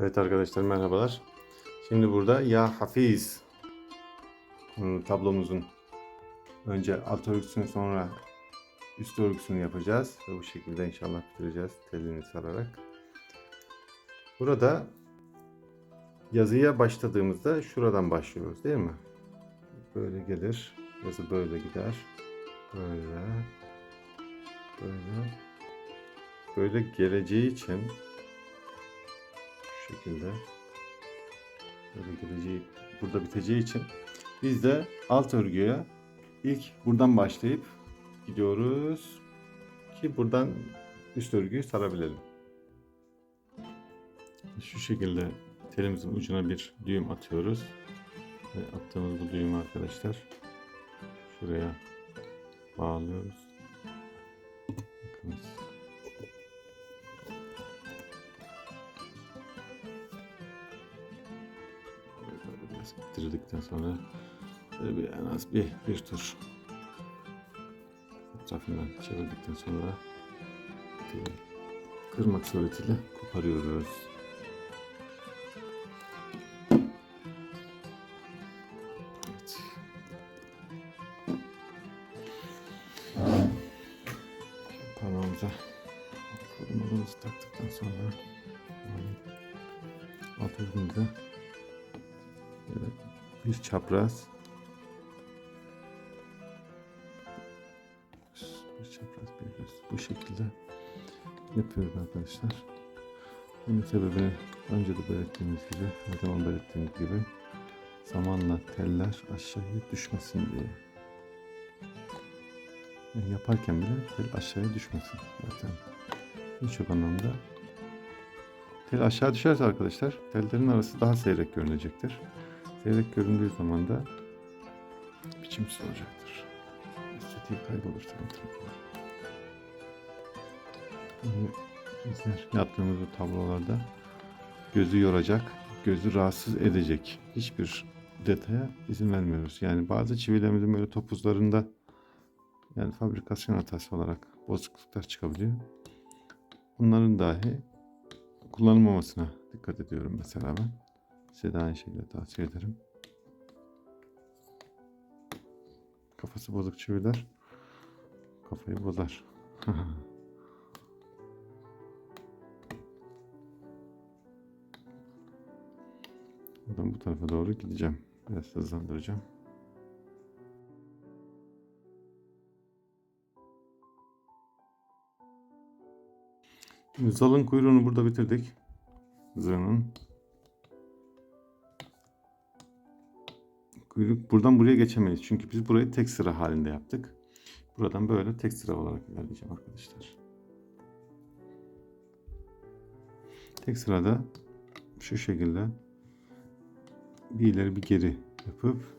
Evet arkadaşlar merhabalar. Şimdi burada Ya Hafiz hmm, tablomuzun önce alt örgüsünü sonra üst örgüsünü yapacağız. Ve bu şekilde inşallah bitireceğiz telini sararak. Burada yazıya başladığımızda şuradan başlıyoruz değil mi? Böyle gelir. Yazı böyle gider. Böyle. Böyle. Böyle geleceği için şekilde böyle geleceği burada biteceği için biz de alt örgüye ilk buradan başlayıp gidiyoruz ki buradan üst örgüyü sarabilelim. Şu şekilde telimizin ucuna bir düğüm atıyoruz. Ve attığımız bu düğümü arkadaşlar şuraya bağlıyoruz. Bakınız. Bitirdikten sonra böyle bir en az bir, bir tur etrafından çevirdikten sonra teli kırmak suretiyle koparıyoruz. Evet. Korumalarımızı taktıktan sonra alt böyle bir çapraz bir çapraz bir bu şekilde yapıyoruz arkadaşlar. Bunun sebebini önce de belirttiğimiz gibi, her zaman belirttiğimiz gibi zamanla teller aşağıya düşmesin diye. Yani yaparken bile tel aşağıya düşmesin zaten. Birçok anlamda tel aşağı düşerse arkadaşlar tellerin arası daha seyrek görünecektir. Seyrek göründüğü zaman da biçimsiz olacaktır. Estetiği kaybolur sanatın. Yani bizler yaptığımız bu tablolarda gözü yoracak, gözü rahatsız edecek hiçbir detaya izin vermiyoruz. Yani bazı çivilerimizin böyle topuzlarında yani fabrikasyon hatası olarak bozukluklar çıkabiliyor. Bunların dahi kullanılmamasına dikkat ediyorum mesela ben. Size de aynı şekilde tavsiye ederim. Kafası bozuk çiviler kafayı bozar. Buradan bu tarafa doğru gideceğim. Biraz hızlandıracağım. Şimdi zalın kuyruğunu burada bitirdik. Zırhının. Buradan buraya geçemeyiz. Çünkü biz burayı tek sıra halinde yaptık. Buradan böyle tek sıra olarak ilerleyeceğim arkadaşlar. Tek sırada şu şekilde bir ileri bir geri yapıp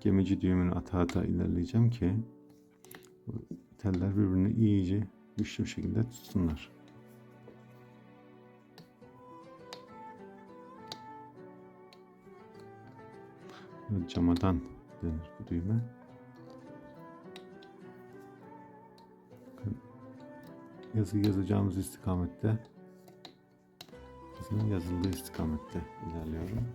gemici düğümünü ata ata ilerleyeceğim ki teller birbirini iyice güçlü bir şekilde tutsunlar. Camadan denir bu düğme. Bakın, Yazı yazacağımız istikamette yazının yazıldığı istikamette ilerliyorum.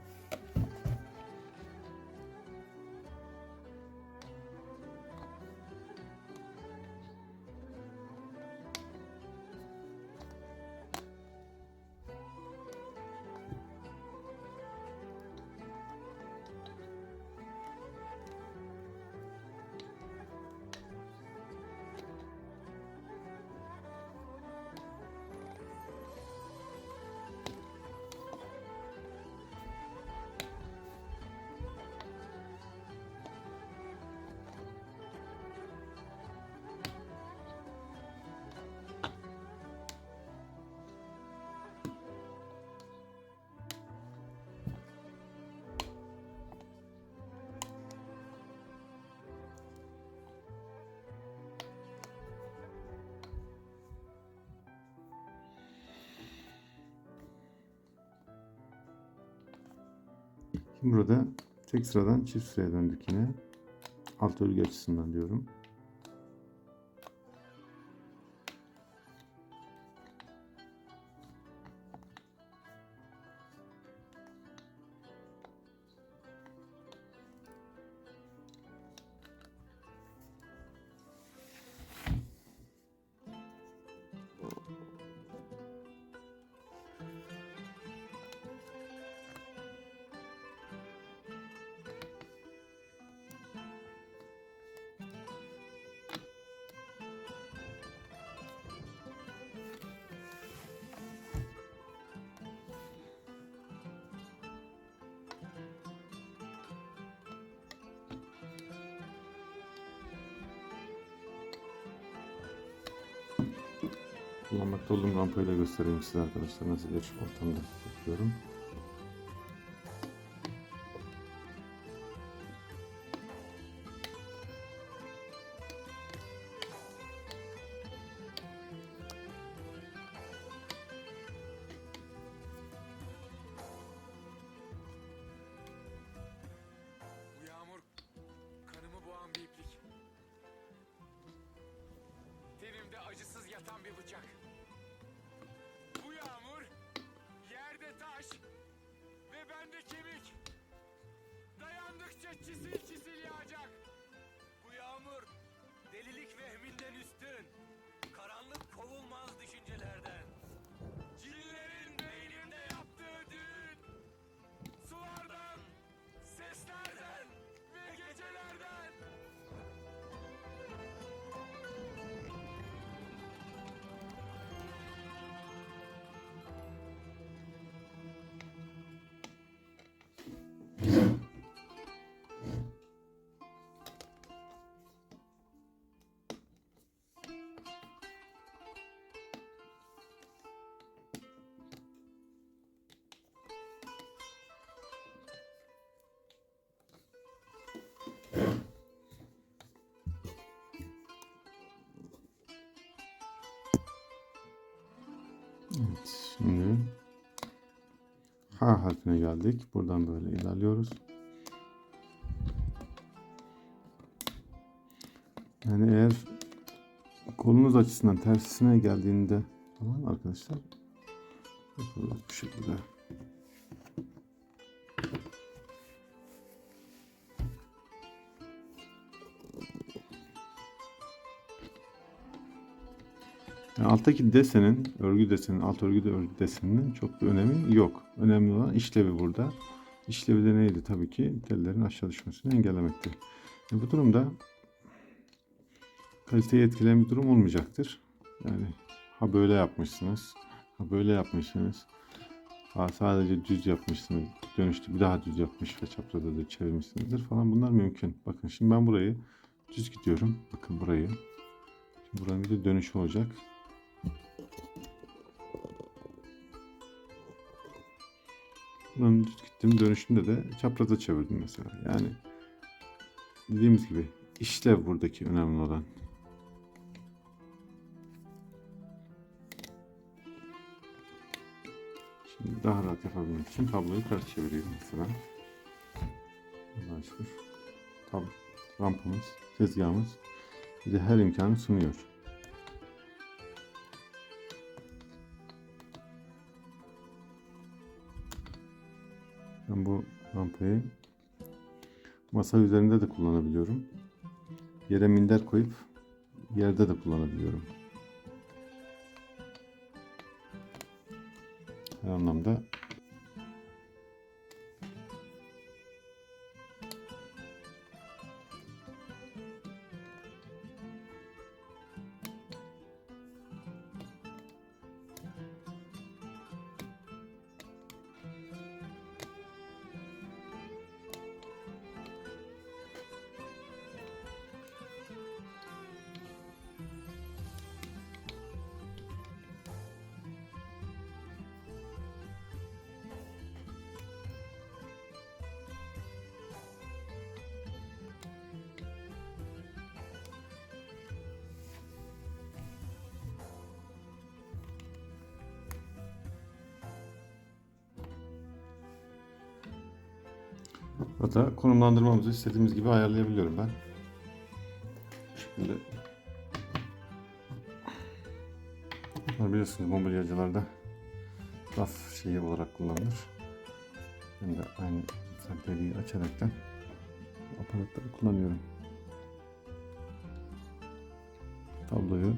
Şimdi burada tek sıradan çift sıraya döndük yine. Alt örgü açısından diyorum. Kullanmakta olduğum rampayı da göstereyim size arkadaşlar nasıl bir ortamda yapıyorum. Evet, şimdi H harfine geldik. Buradan böyle ilerliyoruz. Yani eğer kolunuz açısından tersine geldiğinde falan arkadaşlar bu şekilde. Yani alttaki desenin, örgü desenin, alt örgüde örgü deseninin çok bir önemi yok. Önemli olan işlevi burada. İşlevi de neydi? Tabii ki tellerin aşağı düşmesini engellemekti. E bu durumda kaliteyi etkileyen bir durum olmayacaktır. Yani ha böyle yapmışsınız, ha böyle yapmışsınız, ha sadece düz yapmışsınız, dönüştü bir daha düz yapmış ve çaprazda da çevirmişsinizdir falan bunlar mümkün. Bakın şimdi ben burayı düz gidiyorum. Bakın burayı. Şimdi buranın bir de dönüşü olacak. Buranın düz gittim dönüşünde de çapraza çevirdim mesela. Yani dediğimiz gibi işlev buradaki önemli olan. Şimdi daha rahat yapabilmek için tabloyu ters çeviriyorum mesela. Allah'a şükür. Tab rampamız, tezgahımız bize her imkanı sunuyor. Ben bu rampayı masa üzerinde de kullanabiliyorum. Yere minder koyup yerde de kullanabiliyorum. Her anlamda Hatta konumlandırmamızı istediğimiz gibi ayarlayabiliyorum ben. Bunlar biliyorsunuz mobilyacılarda raf şeyi olarak kullanılır. Ben de aynı deliği açaraktan bu aparatları kullanıyorum. Tabloyu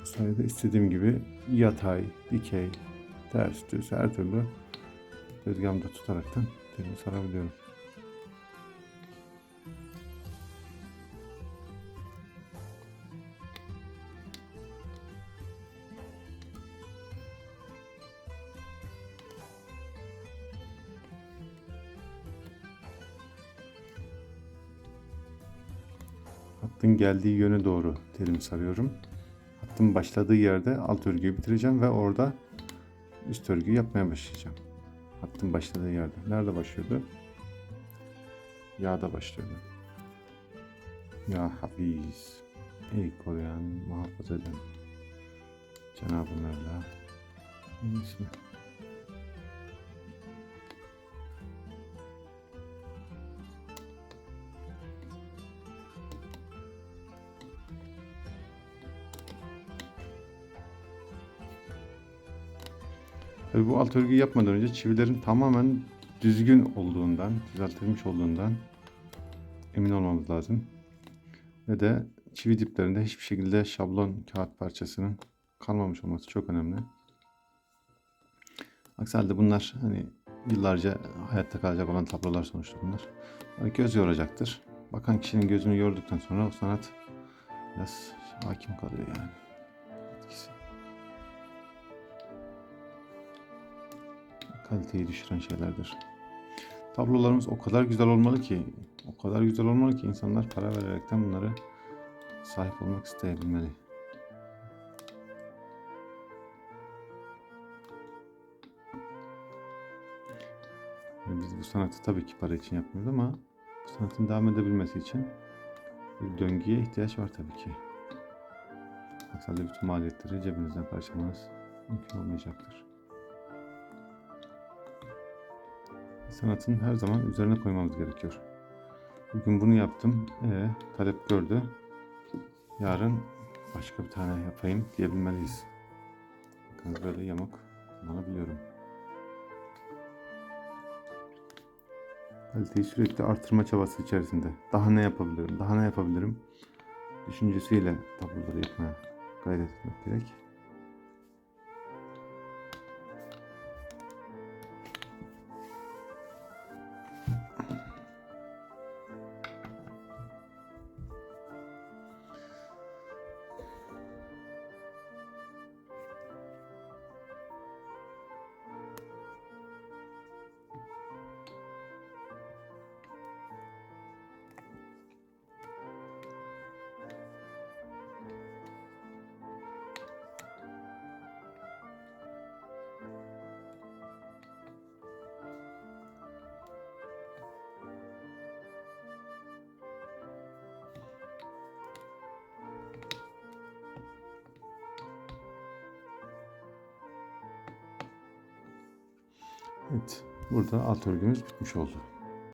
bu sayede istediğim gibi yatay, dikey, ters, düz her türlü tezgahımda tutaraktan telimi sarabiliyorum. Hattın geldiği yöne doğru telimi sarıyorum. Hattın başladığı yerde alt örgüyü bitireceğim ve orada üst örgüyü yapmaya başlayacağım. Hattın başladığı yerde. Nerede başlıyordu? Yağda başlıyordu. Ya Hafiz. Ey koruyan, muhafaza eden. Cenab-ı Mevla. Onun Tabii bu alt örgüyü yapmadan önce çivilerin tamamen düzgün olduğundan, düzeltilmiş olduğundan emin olmamız lazım. Ve de çivi diplerinde hiçbir şekilde şablon kağıt parçasının kalmamış olması çok önemli. Aksi halde bunlar hani yıllarca hayatta kalacak olan tablolar sonuçta bunlar. Göz yoracaktır. Bakan kişinin gözünü yorduktan sonra o sanat biraz hakim kalıyor yani. Kaliteyi düşüren şeylerdir. Tablolarımız o kadar güzel olmalı ki, o kadar güzel olmalı ki insanlar para vererekten bunları sahip olmak isteyebilmeli. Biz bu sanatı tabii ki para için yapmıyoruz ama bu sanatın devam edebilmesi için bir döngüye ihtiyaç var tabii ki. Aksi bütün maliyetleri cebinizden karşılamanız mümkün olmayacaktır. Sanatın her zaman üzerine koymamız gerekiyor. Bugün bunu yaptım. Ee, talep gördü. Yarın başka bir tane yapayım diyebilmeliyiz. Bakın böyle yamuk kullanabiliyorum. Kaliteyi sürekli artırma çabası içerisinde. Daha ne yapabilirim, daha ne yapabilirim düşüncesiyle tabloları yapmaya gayret etmek gerek. Evet. Burada alt örgümüz bitmiş oldu.